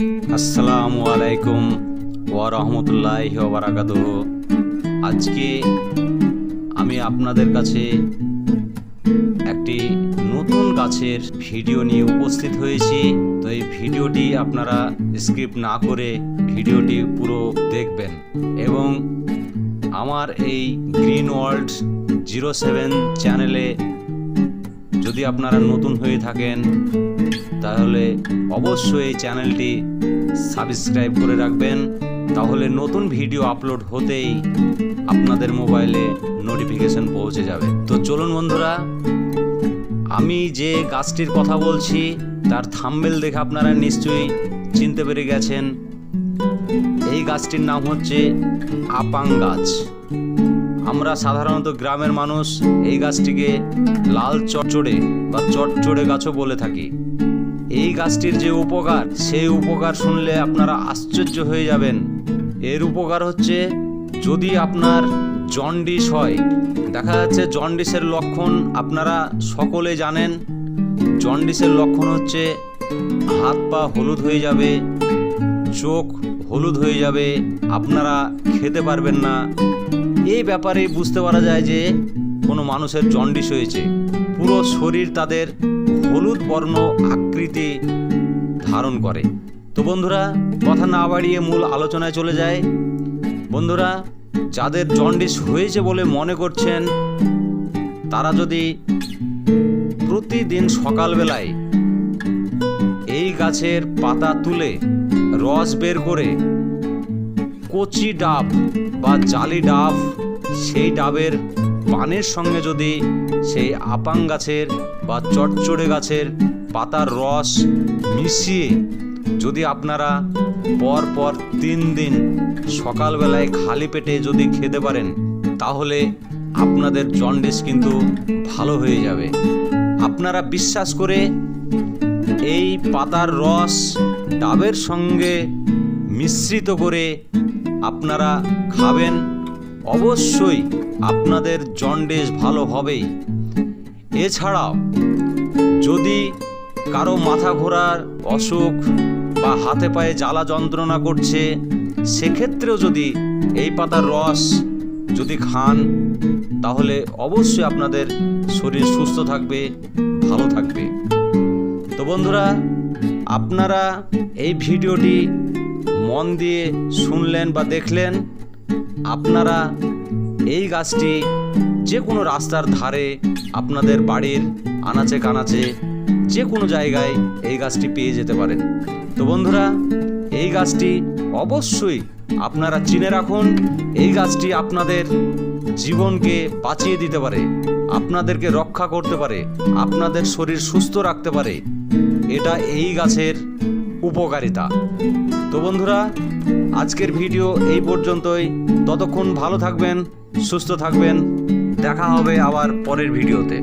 আসসালামু আলাইকুম ওয়া রহমতুল্লাহ বারাকাত আজকে আমি আপনাদের কাছে একটি নতুন গাছের ভিডিও নিয়ে উপস্থিত হয়েছি। তো এই ভিডিওটি আপনারা স্কিপ না করে ভিডিওটি পুরো দেখবেন। এবং আমার এই গ্রিন ওয়ার্ল্ড জিরো সেভেন চ্যানেলে যদি আপনারা নতুন হয়ে থাকেন, তাহলে অবশ্যই এই চ্যানেলটি সাবস্ক্রাইব করে রাখবেন। তাহলে নতুন ভিডিও আপলোড হতেই আপনাদের মোবাইলে নোটিফিকেশন পৌঁছে যাবে। তো চলুন বন্ধুরা, আমি যে গাছটির কথা বলছি, তার থাম্বেল দেখে আপনারা নিশ্চয়ই চিনতে পেরে গেছেন। এই গাছটির নাম হচ্ছে আপাং গাছ। আমরা সাধারণত গ্রামের মানুষ এই গাছটিকে লাল চটচড়ে বা চটচড়ে গাছও বলে থাকি। এই গাছটির যে উপকার, সেই উপকার শুনলে আপনারা আশ্চর্য হয়ে যাবেন। এর উপকার হচ্ছে যদি আপনার জন্ডিস হয়, দেখা যাচ্ছে জন্ডিসের লক্ষণ আপনারা সকলে জানেন। জন্ডিসের লক্ষণ হচ্ছে হাত পা হলুদ হয়ে যাবে, চোখ হলুদ হয়ে যাবে, আপনারা খেতে পারবেন না। এই ব্যাপারে বুঝতে পারা যায় যে কোনো মানুষের জন্ডিস হয়েছে। পুরো শরীর তাদের হলুদ বর্ণ আকৃতি ধারণ করে। তো বন্ধুরা, কথা না বাড়িয়ে মূল আলোচনায় চলে যায় বন্ধুরা, যাদের জন্ডিস হয়েছে বলে মনে করছেন, তারা যদি প্রতিদিন সকালবেলায় এই গাছের পাতা তুলে রস বের করে কচি ডাব বা জালি ডাব, সেই ডাবের পানের সঙ্গে যদি সেই আপাং গাছের বা চটচড়ে গাছের পাতার রস মিশিয়ে যদি আপনারা পর পর তিন দিন সকালবেলায় খালি পেটে যদি খেতে পারেন, তাহলে আপনাদের জন্ডিস কিন্তু ভালো হয়ে যাবে। আপনারা বিশ্বাস করে এই পাতার রস ডাবের সঙ্গে মিশ্রিত করে আপনারা খাবেন, অবশ্যই আপনাদের জন্ডিস ভালো হবেই। এছাড়াও, যদি কারও মাথা ঘোরার অসুখ বা হাতে পায়ে জ্বালা যন্ত্রণা করছে, সেক্ষেত্রেও যদি এই পাতার রস যদি খান, তাহলে অবশ্যই আপনাদের শরীর সুস্থ থাকবে, ভালো থাকবে। তো বন্ধুরা, আপনারা এই ভিডিওটি মন দিয়ে শুনলেন বা দেখলেন, আপনারা এই গাছটি যে কোনো রাস্তার ধারে আপনাদের বাড়ির আনাচে কানাচে যে কোনো জায়গায় এই গাছটি পেয়ে যেতে পারেন। তো বন্ধুরা, এই গাছটি অবশ্যই আপনারা চিনে রাখুন, এই গাছটি আপনাদের জীবনকে বাঁচিয়ে দিতে পারে, আপনাদেরকে রক্ষা করতে পারে, আপনাদের শরীর সুস্থ রাখতে পারে। এটা এই গাছের উপকারিতা। তো বন্ধুরা, আজকের ভিডিও এই পর্যন্তই। ততক্ষণ ভালো থাকবেন, সুস্থ থাকবেন। দেখা হবে আবার পরের ভিডিওতে।